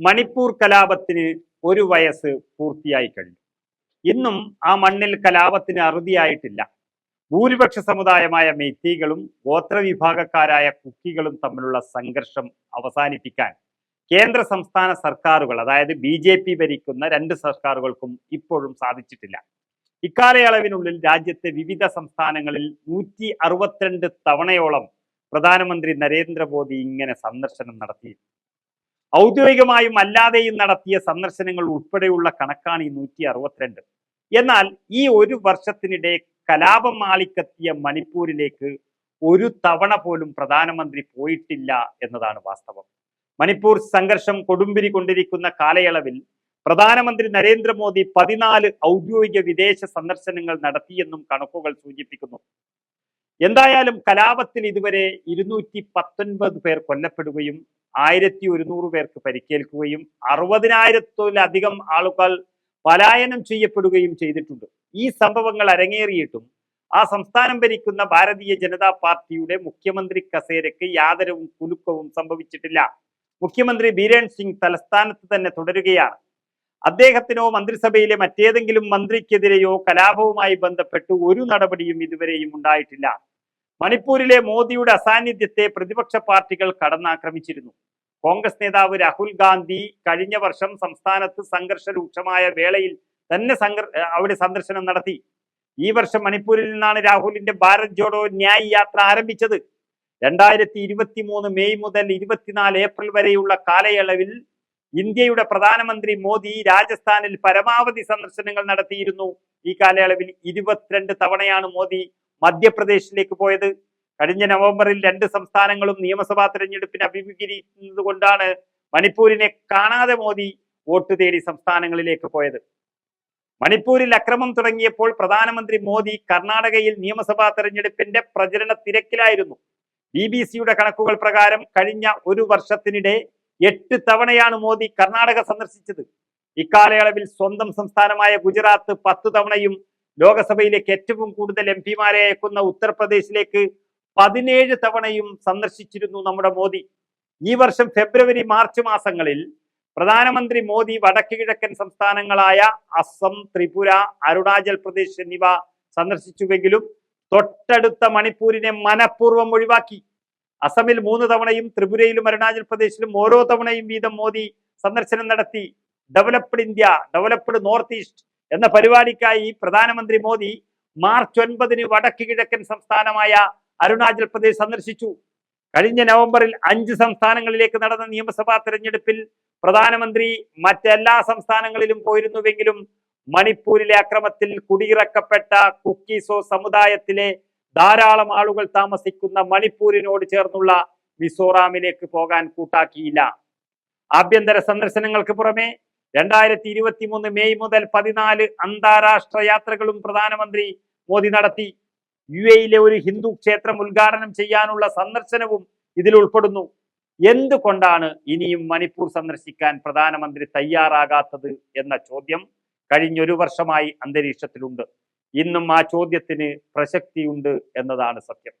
മണിപ്പൂർ കലാപത്തിന് ഒരു വയസ്സ് പൂർത്തിയായി കഴിഞ്ഞു. ഇന്നും ആ മണ്ണിൽ കലാപത്തിന് അറുതിയായിട്ടില്ല. ഭൂരിപക്ഷ സമുദായമായ മെയ്ത്തികളും ഗോത്രവിഭാഗക്കാരായ കുക്കികളും തമ്മിലുള്ള സംഘർഷം അവസാനിപ്പിക്കാൻ കേന്ദ്ര സംസ്ഥാന സർക്കാരുകൾ അതായത് ബി ജെ പി ഭരിക്കുന്ന രണ്ട് സർക്കാരുകൾക്കും ഇപ്പോഴും സാധിച്ചിട്ടില്ല. ഇക്കാലയളവിനുള്ളിൽ രാജ്യത്തെ വിവിധ സംസ്ഥാനങ്ങളിൽ നൂറ്റി അറുപത്തിരണ്ട് തവണയോളം പ്രധാനമന്ത്രി നരേന്ദ്രമോദി ഇങ്ങനെ സന്ദർശനം നടത്തി ഔദ്യോഗികമായും അല്ലാതെയും നടത്തിയ സന്ദർശനങ്ങൾ ഉൾപ്പെടെയുള്ള കണക്കാണ് ഈ നൂറ്റി അറുപത്തിരണ്ട് എന്നാൽ ഈ ഒരു വർഷത്തിനിടെ കലാപം മാളിക്കെത്തിയ മണിപ്പൂരിലേക്ക് ഒരു തവണ പോലും പ്രധാനമന്ത്രി പോയിട്ടില്ല എന്നതാണ് വാസ്തവം. മണിപ്പൂർ സംഘർഷം കൊടുമ്പിരി കൊണ്ടിരിക്കുന്ന കാലയളവിൽ പ്രധാനമന്ത്രി നരേന്ദ്രമോദി പതിനാല് ഔദ്യോഗിക വിദേശ സന്ദർശനങ്ങൾ നടത്തിയെന്നും കണക്കുകൾ സൂചിപ്പിക്കുന്നു. എന്തായാലും കലാപത്തിൽ ഇതുവരെ ഇരുന്നൂറ്റി പത്തൊൻപത് പേർ കൊല്ലപ്പെടുകയും ആയിരത്തി ഒരുന്നൂറ് പേർക്ക് പരിക്കേൽക്കുകയും അറുപതിനായിരത്തിലധികം ആളുകൾ പലായനം ചെയ്യപ്പെടുകയും ചെയ്തിട്ടുണ്ട്. ഈ സംഭവങ്ങൾ അരങ്ങേറിയിട്ടും ആ സംസ്ഥാനം ഭരിക്കുന്ന ഭാരതീയ ജനതാ പാർട്ടിയുടെ മുഖ്യമന്ത്രി കസേരയ്ക്ക് യാതൊരു കുലുക്കവും സംഭവിച്ചിട്ടില്ല. മുഖ്യമന്ത്രി ബീരേൻ സിംഗ് തലസ്ഥാനത്ത് തന്നെ തുടരുകയാണ്. അദ്ദേഹത്തിനോ മന്ത്രിസഭയിലെ മറ്റേതെങ്കിലും മന്ത്രിക്കെതിരെയോ കലാപവുമായി ബന്ധപ്പെട്ട് ഒരു നടപടിയും ഇതുവരെയും ഉണ്ടായിട്ടില്ല. മണിപ്പൂരിലെ മോദിയുടെ അസാന്നിധ്യത്തെ പ്രതിപക്ഷ പാർട്ടികൾ കടന്നാക്രമിച്ചിരുന്നു. കോൺഗ്രസ് നേതാവ് രാഹുൽ ഗാന്ധി കഴിഞ്ഞ വർഷം സംസ്ഥാനത്ത് സംഘർഷ രൂക്ഷമായ വേളയിൽ തന്നെ അവിടെ സന്ദർശനം നടത്തി. ഈ വർഷം മണിപ്പൂരിൽ നിന്നാണ് രാഹുലിന്റെ ഭാരത് ജോഡോ ന്യായ് യാത്ര ആരംഭിച്ചത്. രണ്ടായിരത്തി ഇരുപത്തി മൂന്ന് മെയ് മുതൽ ഇരുപത്തിനാല് ഏപ്രിൽ വരെയുള്ള കാലയളവിൽ ഇന്ത്യയുടെ പ്രധാനമന്ത്രി മോദി രാജസ്ഥാനിൽ പരമാവധി സന്ദർശനങ്ങൾ നടത്തിയിരുന്നു. ഈ കാലയളവിൽ ഇരുപത്തിരണ്ട് തവണയാണ് മോദി മധ്യപ്രദേശിലേക്ക് പോയത്. കഴിഞ്ഞ നവംബറിൽ രണ്ട് സംസ്ഥാനങ്ങളും നിയമസഭാ തെരഞ്ഞെടുപ്പിന് അഭിമുഖീകരിക്കുന്നത് കൊണ്ടാണ് മണിപ്പൂരിനെ കാണാതെ മോദി വോട്ട് തേടി സംസ്ഥാനങ്ങളിലേക്ക് പോയത്. മണിപ്പൂരിൽ അക്രമം തുടങ്ങിയപ്പോൾ പ്രധാനമന്ത്രി മോദി കർണാടകയിൽ നിയമസഭാ തെരഞ്ഞെടുപ്പിന്റെ പ്രചരണ തിരക്കിലായിരുന്നു. ബി ബി സിയുടെ കണക്കുകൾ പ്രകാരം കഴിഞ്ഞ ഒരു വർഷത്തിനിടെ എട്ട് തവണയാണ് മോദി കർണാടക സന്ദർശിച്ചത്. ഇക്കാലയളവിൽ സ്വന്തം സംസ്ഥാനമായ ഗുജറാത്ത് പത്ത് തവണയും ലോകസഭയിലേക്ക് ഏറ്റവും കൂടുതൽ എം പിമാരെ അയക്കുന്ന ഉത്തർപ്രദേശിലേക്ക് പതിനേഴ് തവണയും സന്ദർശിച്ചിരുന്നു നമ്മുടെ മോദി. ഈ വർഷം ഫെബ്രുവരി മാർച്ച് മാസങ്ങളിൽ പ്രധാനമന്ത്രി മോദി വടക്ക് കിഴക്കൻ സംസ്ഥാനങ്ങളായ അസം ത്രിപുര അരുണാചൽ പ്രദേശ് എന്നിവ സന്ദർശിച്ചുവെങ്കിലും തൊട്ടടുത്ത മണിപ്പൂരിനെ മനഃപൂർവം ഒഴിവാക്കി. അസമിൽ മൂന്ന് തവണയും ത്രിപുരയിലും അരുണാചൽ പ്രദേശിലും ഓരോ തവണയും വീതം മോദി സന്ദർശനം നടത്തി. Developed India developed north east എന്ന പരിപാടിക്കായി പ്രധാനമന്ത്രി മോദി മാർച്ച് ഒൻപതിന് വടക്ക് കിഴക്കൻ സംസ്ഥാനമായ അരുണാചൽ പ്രദേശ് സന്ദർശിച്ചു. കഴിഞ്ഞ നവംബറിൽ അഞ്ച് സംസ്ഥാനങ്ങളിലേക്ക് നടന്ന നിയമസഭാ തെരഞ്ഞെടുപ്പിൽ പ്രധാനമന്ത്രി മറ്റെല്ലാ സംസ്ഥാനങ്ങളിലും പോയിരുന്നുവെങ്കിലും മണിപ്പൂരിലെ അക്രമത്തിൽ കുടിയിറക്കപ്പെട്ട കുക്കീസോ സമുദായത്തിലെ ധാരാളം ആളുകൾ താമസിക്കുന്ന മണിപ്പൂരിനോട് ചേർന്നുള്ള മിസോറാമിലേക്ക് പോകാൻ കൂട്ടാക്കിയില്ല. ആഭ്യന്തര സന്ദർശനങ്ങൾക്ക് പുറമെ രണ്ടായിരത്തി ഇരുപത്തി മൂന്ന് മെയ് മുതൽ പതിനാല് അന്താരാഷ്ട്ര യാത്രകളും പ്രധാനമന്ത്രി മോദി നടത്തി. യു എയിലെ ഒരു ഹിന്ദു ക്ഷേത്രം ഉദ്ഘാടനം ചെയ്യാനുള്ള സന്ദർശനവും ഇതിൽ ഉൾപ്പെടുന്നു. എന്തുകൊണ്ടാണ് ഇനിയും മണിപ്പൂർ സന്ദർശിക്കാൻ പ്രധാനമന്ത്രി തയ്യാറാകാത്തത് എന്ന ചോദ്യം കഴിഞ്ഞൊരു വർഷമായി അന്തരീക്ഷത്തിലുണ്ട്. ഇന്നും ആ ചോദ്യത്തിന് പ്രസക്തിയുണ്ട് എന്നതാണ് സത്യം.